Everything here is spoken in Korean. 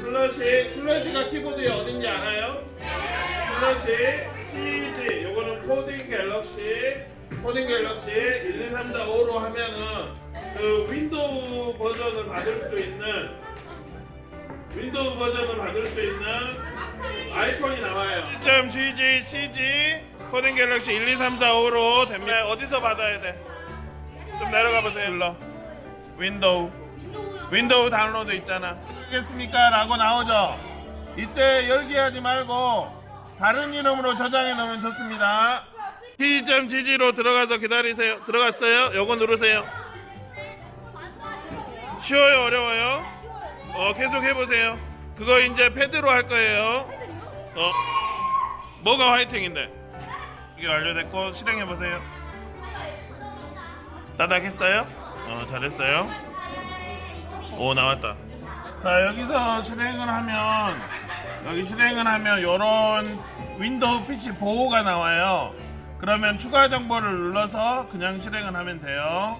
슬러시 슬러시가 키보드에 어딘지 알아요? 슬러시 CG 요거는 코딩 갤럭시 코딩 갤럭시 1, 2, 3, 4, 5로 하면은 그 윈도우 버전을 받을 수 있는 윈도우 버전을 받을 수 있는 아이콘이 나와요. 점 GG CG 코딩 갤럭시 1, 2, 3, 4, 5로 됩니다. 어디서 받아야 돼? 좀 내려가 보세요. 눌러. 윈도우. 윈도우 다운로드 있잖아. 알겠습니까? 라고 나오죠. 이때 열기하지 말고 다른 이름으로 저장해 놓으면 좋습니다. t.gg로 들어가서 기다리세요. 들어갔어요? 요거 누르세요. 쉬워요? 어려워요? 어, 계속 해보세요. 그거 이제 패드로 할 거예요. 어, 뭐가 화이팅인데? 이게 완료됐고 실행해보세요. 따닥 했어요? 어, 잘했어요. 오 나왔다. 자 여기서 실행을 하면 여기 실행을 하면 이런 윈도우 PC 보호가 나와요. 그러면 추가 정보를 눌러서 그냥 실행을 하면 돼요.